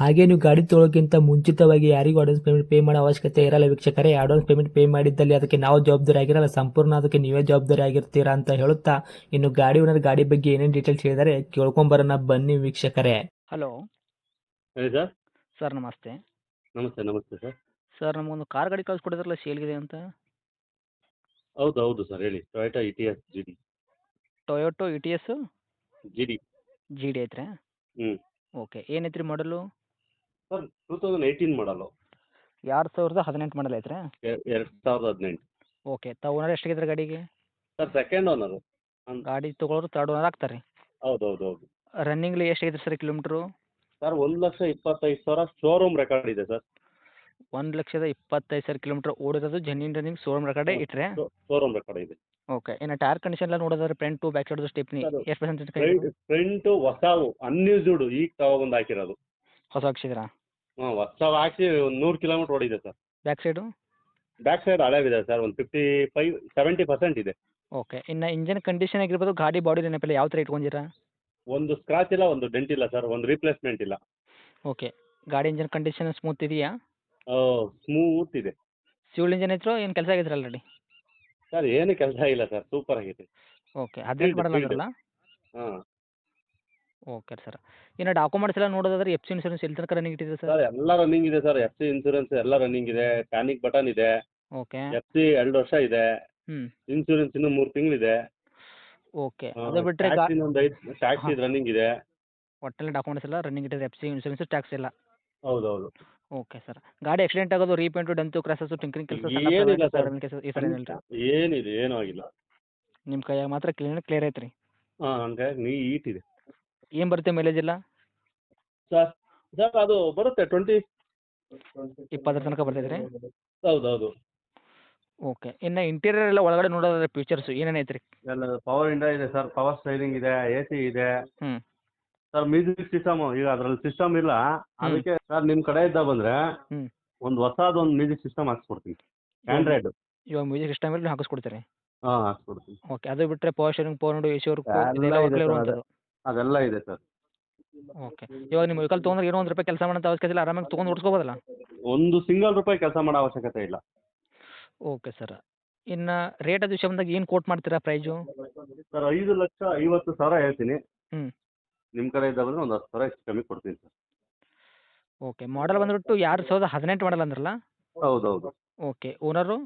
ಹಾಗೆ ನೀವು ಗಾಡಿ ತೊಳೋಕ್ಕಿಂತ ಮುಂಚಿತವಾಗಿ ಯಾರಿಗೂ ಅಡ್ವಾನ್ಸ್ ಪೇಮೆಂಟ್ ಪೇ ಮಾಡೋ ಅವಶ್ಯಕತೆ ಇರಲ್ಲ ವೀಕ್ಷಕರೇ. ಅಡ್ವಾನ್ಸ್ ಪೇಮೆಂಟ್ ಪೇ ಮಾಡಿದ್ದಲ್ಲಿ ಅದಕ್ಕೆ ನಾವು ಜವಾಬ್ದಾರಿ ಆಗಿರಲ್ಲ. ಸಂಪೂರ್ಣ ಅದಕ್ಕೆ ನೀವೇ ಜವಾಬ್ದಾರಿ ಆಗಿರ್ತೀರಾ ಅಂತ ಹೇಳುತ್ತಾ ಇನ್ನು ಗಾಡಿ ಓನರ್ ಗಾಡಿ ಬಗ್ಗೆ ಏನೇನು ಡೀಟೇಲ್ಸ್ ಹೇಳಿದರೆ ಕೇಳ್ಕೊಂಬರೋಣ. ಬನ್ನಿ ವೀಕ್ಷಕರೇ. ಹಲೋ ಹೇಳಿ ಸರ್. ಸರ್ ನಮಸ್ತೆ. ನಮಸ್ತೆ ನಮಸ್ತೆ ಸರ್. ಸರ್ ನಮಗೊಂದು ಕಾರ್ ಗಾಡಿ ಕಳಿಸ್ಕೊಡಿದ್ರಲ್ಲ ಸೇಲ್ಗಿದೆ ಅಂತ? ಹೌದು ಹೌದು ಸರ್ ಹೇಳಿ. Toyota Etios G D Toyota Etios G D G D ಐತ್ರಾ? ಹ್ಞೂ ಓಕೆ ಏನೈತ್ರಿ ಮಾಡಲು ಸರ್ ಟೂ ತೌಸಂಡ್ ಏಯ್ಟೀನ್ ಮಾಡಲು ಎರಡು ಸಾವಿರದ ಹದಿನೆಂಟು ಮಾಡಲ್ ಐತ್ರಿ? ಎರಡು ಸಾವಿರದ ಹದಿನೆಂಟು. ಓಕೆ ತಾವು ಓನರ್ ಎಷ್ಟಾಗಿದ್ರೆ ಗಾಡಿಗೆ? ಸರ್ ಸೆಕೆಂಡ್ ಓನರು ಗಾಡಿ ತೊಗೊಳೋರು ತರ್ಡ್ ಓನರ್ ಆಗ್ತಾರೆ. ಹೌದು ಹೌದು ಹೌದು ರನ್ನಿಂಗ್ಲಿ ಎಷ್ಟಾಗಿದ್ರಿ ಸರ್ ಕಿಲೋಮೀಟ್ರು ಸರ್ ಒಂದು ಲಕ್ಷ ಇಪ್ಪತ್ತೈದು ಸಾವಿರ ಶೋರೂಮ್ ರೆಕಾರ್ಡ್ ಇದೆ ಸರ್. ಒಂದು ಲಕ್ಷದ ಇಪ್ಪತ್ತೈದು ಸಾವಿರ ಕಿಲೋಮೀಟ್ರ್ ಓಡಿರೋದು ಜೆನ್ಯೂನ್ ರನ್ನಿಂಗ್ ಶೋರೂಮ್ ರೆಕಾರ್ಡೇ ಇಟ್ರೆ? ಶೋರೂಮ್ ರೆಕಾರ್ಡ್ ಇದೆ. ಓಕೆ ಇನ್ನು ಟೈರ್ ಕಂಡೀಷನ್ ಎಲ್ಲ ನೋಡೋದಾದ್ರೆ ಟು ಬ್ಯಾಕ್ ಸೈಡ್ ಸ್ಟೆಪ್ನಿ ಎಷ್ಟು ಪರ್ಸೆಂಟ್ ಫ್ರಂಟ್ ಫ್ರಂಟು ಹೊಸವು ಅನ್ಯೂಸ್ಡ್ ಈಗ ತಗೊಂಡು ಹಾಕಿರೋದು. ಹೊಸ ಹಾಕ್ಸಿದ್ರಾ? ಹಾಂ ಹೊಸವು ಹಾಕಿ ಒಂದು ನೂರು ಕಿಲೋಮೀಟ್ರ್ ಓಡಿದೆ sir. Back side back side ಹಳೇವಿದೆ sir ಒಂದು ಫಿಫ್ಟಿ ಫೈವ್ ಸೆವೆಂಟಿ ಪರ್ಸೆಂಟ್ ಇದೆ. ಓಕೆ ಇನ್ನು ಇಂಜಿನ್ ಕಂಡೀಷನ್ ಆಗಿರ್ಬೋದು ಗಾಡಿ ಬಾಡಿ ನೆನಪಿಲ್ಲ ಯಾವ ಥರ ಇಟ್ಕೊಂಡಿರಾ ಒಂದು ಸ್ಕ್ರಾಚ್ ಇಲ್ಲ ಒಂದು ಡೆಂಟ್ ಇಲ್ಲ ಸರ್ ಒಂದು ರಿಪ್ಲೇಸ್ಮೆಂಟ್ ಇಲ್ಲ. ಓಕೆ ಗಾಡಿ ಇಂಜಿನ್ ಕಂಡೀಷನ್ ಸ್ಮೂತ್ ಇದೆಯಾ? ಸ್ಮೂತ್ ಇದೆ. ಸಿವಿಲ್ ಇಂಜಿನ್ ಇದ್ರು ಏನು ಕೆಲಸ ಆಗಿದ್ರೆ ಆಲ್ರೆಡಿ ಸರ್ ಏನು ಕೆಲಸ ಇಲ್ಲ ಸರ್ ಸೂಪರ್ ಆಗಿದೆ ಓಕೆ ಹದಿನೆಂಟು ಮಾಡಲ್ಲ ಹಾಂ. Okay sir. ಇನ್ನು ಡಾಕ್ಯುಮೆಂಟ್ಸ್ ಎಲ್ಲ ನೋಡೋದಾದ್ರೆ ಎಫ್ ಸಿ ಇನ್ಸೂರೆನ್ಸ್ ಎಲ್ಲಿ ತನಕ ರನ್ನಿಂಗ್ ಇಟ್ಟಿದೆ ಸರ್? ಸರ್ ಎಲ್ಲ ರನ್ನಿಂಗ್ ಇದೆ ಸರ್. ಎಫ್ ಸಿ ಇನ್ಸೂರೆನ್ಸ್ ಎಲ್ಲ ರನ್ನಿಂಗ್ ಇದೆ. ಪ್ಯಾನಿಕ್ ಬಟನ್ ಇದೆ. ಓಕೆ. ಎಫ್ ಸಿ ಎರಡು ವರ್ಷ ಇದೆ. ಹ್ಮ್. ಇನ್ಸೂರೆನ್ಸ್ ಇನ್ನು ಮೂರು ತಿಂಗಳಿದೆ ಓಕೆ. ಅದು ಬಿಟ್ಟರೆ ಗಾ ಟ್ಯಾಕ್ಸ್ ಒಂದು ಐದು ಟ್ಯಾಕ್ಸ್. ರನ್ನಿಂಗ್ ಇದೆ ಒಟ್ಟಲ್ಲಿ ಡಾಕ್ಯುಮೆಂಟ್ಸ್ ಎಲ್ಲ ರನ್ನಿಂಗ್ ಇಟ್ಟಿದೆ ಎಫ್ ಸಿ ಇನ್ಸೂರೆನ್ಸ್ ಟ್ಯಾಕ್ಸ್ ಇಲ್ಲ ಹೌದು ಹೌದು ಓಕೆ ಸರ್. ಗಾಡಿ ಆಕ್ಸಿಡೆಂಟ್ ಆಗೋದು ರೀಪೇಂಟು ಡಂತು ಕ್ರಾಸಸ್ ಟಿಂಕರಿಂಗ್ ಕೆಲಸ ಏನಿಲ್ಲ ಸರ್. ಈ ಸರ್ ಏನಿಲ್ಲ ಏನಿದೆ ಏನೂ ಆಗಿಲ್ಲ. ನಿಮ್ಮ ಕೈಯಾಗ ಮಾತ್ರ ಕ್ಲೀನ್ ಕ್ಲಿಯರ್ ಐತ್ರಿ. ಹಾಂ ಹಂಗಾಗಿ ನೀಟ್ ಇದೆ. ಏನು ಬರುತ್ತೆ ಮೈಲೇಜ್ ಎಲ್ಲ? ಸರ್ ಸರ್ ಅದು ಬರುತ್ತೆ ಟ್ವೆಂಟಿ ಇಪ್ಪತ್ತರ ತನಕ ಬರ್ತೈತೆ ರೀ ಹೌದು ಹೌದು ಓಕೆ ಇನ್ನ ಇಂಟೀರಿಯರ್ ಎಲ್ಲ ಒಳಗಡೆ ನೋಡೋದ್ರೆ ಫೀಚರ್ಸ್ ಏನೇನು ಐತ್ರಿ? ಎಲ್ಲ ಪವರ್ ಇಂಡ ಇದೆ ಸರ್ ಪವರ್ ಸ್ಟೈರಿಂಗ್ ಇದೆ ಎ ಸಿ ಇದೆ. ಸರ್ ಮ್ಯೂಸಿಕ್ ಸಿಸ್ಟಮ್ ಈಗ ಅದ್ರಲ್ಲಿ ಸಿಸ್ಟಮ್ ಇಲ್ಲ. ಅದಕ್ಕೆ ಸರ್ ನಿಮ್ಮ ಇದ್ದ ಬಂದ್ರೆ ಒಂದ್ ಒಂದು ಒಂದ್ ಮ್ಯೂಸಿಕ್ ಸಿಸ್ಟಮ್ ಹಾಕ್ಸ್ಕೊಡ್ತೀನಿ. ಆಂಡ್ರಾಯ್ಡ್ ಇವಾಗ ಮ್ಯೂಸಿಕ್ ಸಿಸ್ಟಮ್ ಎಲ್ಲ ಹಾಕಿಸ್ಕೊಡ್ತೀರಿ? ಹಾಂ ಹಾಕ್ಸ್ಕೊಡ್ತೀನಿ. ಓಕೆ ಅದು ಬಿಟ್ಟರೆ ಪವರ್ ಶೇರಿಂಗ್ ಪವರ್ ನೋಡು ಎ ಸಿ ವರ್ಕ್ ಎಲ್ಲ ಇರುವಂಥದ್ದು. ಅದೆಲ್ಲ ಇದೆ ಸರ್. ಓಕೆ. ಇವಾಗ ನಿಮ್ಮ ವೆಹಿಕಲ್ ತೊಗೊಂಡ್ರೆ ಏನೋ ಒಂದು ರೂಪಾಯಿ ಕೆಲಸ ಮಾಡೋಂಥ ಅವಶ್ಯಕತೆ ಇಲ್ಲ ಆರಾಮಾಗಿ ತೊಗೊಂಡು ಓಡಿಸ್ಕೋಬೋದಲ್ಲ? ಒಂದು ಸಿಂಗಲ್ ರೂಪಾಯಿ ಕೆಲಸ ಮಾಡೋ ಅವಶ್ಯಕತೆ ಇಲ್ಲ. Okay sir. ಇನ್ನು ರೇಟ್ ಅದು ವಿಷಯ ಬಂದಾಗ ಏನು ಕೋಟ್ ಮಾಡ್ತೀರಾ ಪ್ರೈಸ್ ಸರ್ ಐದು ಲಕ್ಷ ಐವತ್ತು ಸಾವಿರ ಹೇಳ್ತೀನಿ. ಹ್ಮ್. ನಿಮ್ಮ ಇದ್ದ ಬಂದ್ರೆ ಒಂದು ಹತ್ತು ಸಾವಿರ ಹೆಚ್ಚು ಕಮ್ಮಿ ಕೊಡ್ತೀನಿ ಸರ್. ಓಕೆ. ಮಾಡಲ್ ಬಂದ್ಬಿಟ್ಟು ಎರಡು ಸಾವಿರದ ಹದಿನೆಂಟು ಮಾಡಲ್ ಅಂದ್ರಲ್ಲ? ಹೌದೌದು. ಹೌದು okay owner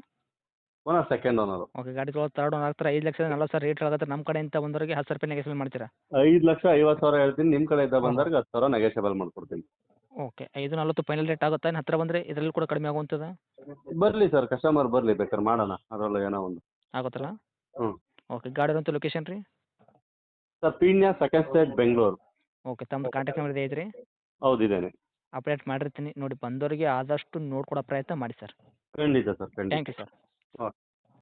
owner second owner okay ಗಾಡಿ ತೊಗೊಳೋದು ತರ್ಡ್ ಓನರ್ ಆಗ್ತಾರೆ. ಐದು ಲಕ್ಷದ ನಲ್ವತ್ತು ಸಾವಿರ ರೇಟ್ ಆಗುತ್ತೆ ನಮ್ಮ ಕಡೆಯಿಂದ ಬಂದವರಿಗೆ ಹತ್ತು ಸಾವಿರ ರೂಪಾಯಿ ಮಾಡ್ತೀರಾ? ಐದು ಲಕ್ಷ ಐವತ್ತು ಸಾವಿರ ಹೇಳ್ತೀನಿ ನಿಮ್ಮ ಕಡೆಯಿಂದ ಬಂದವ್ರಿಗೆ ಹತ್ತು ಸಾವಿರ ನೆಗೆಷಿಯಬಲ್ ಮಾಡ್ಕೊಡ್ತೀನಿ. ಓಕೆ ಐದು ನಲ್ವತ್ತು ಫೈನಲ್ ರೇಟ್ ಆಗುತ್ತಾ? ಇನ್ನು ಹತ್ತಿರ ಬಂದರೆ ಇದರಲ್ಲಿ ಕೂಡ ಕಡಿಮೆ ಆಗುವಂಥದ್ದು? ಬರ್ಲಿ ಸರ್ ಕಸ್ಟಮರ್ ಬರಲಿ ಬೇಕಾದ್ರೆ ಮಾಡೋಣ ಅದರಲ್ಲೂ ಏನೋ ಒಂದು. ಆಗುತ್ತಲ್ಲ. ಓಕೆ ಗಾಡಿ ಅಂತ ಲೊಕೇಶನ್ ರೀ? Sir Peenya second stage Bengaluru okay ತಮ್ಮ ಕಾಂಟ್ಯಾಕ್ಟ್ ನಂಬರ್ ಹೌದು ಇದೇ ಅಪ್ಡೇಟ್ ಮಾಡಿರ್ತೀನಿ. ನೋಡಿ ಬಂದವರಿಗೆ ಆದಷ್ಟು ನೋಡ್ಕೊಡೋ ಪ್ರಯತ್ನ ಮಾಡಿ ಸರ್ ಖಂಡಿತ ಸರ್ ಖಂಡಿತ. Thank you sir okay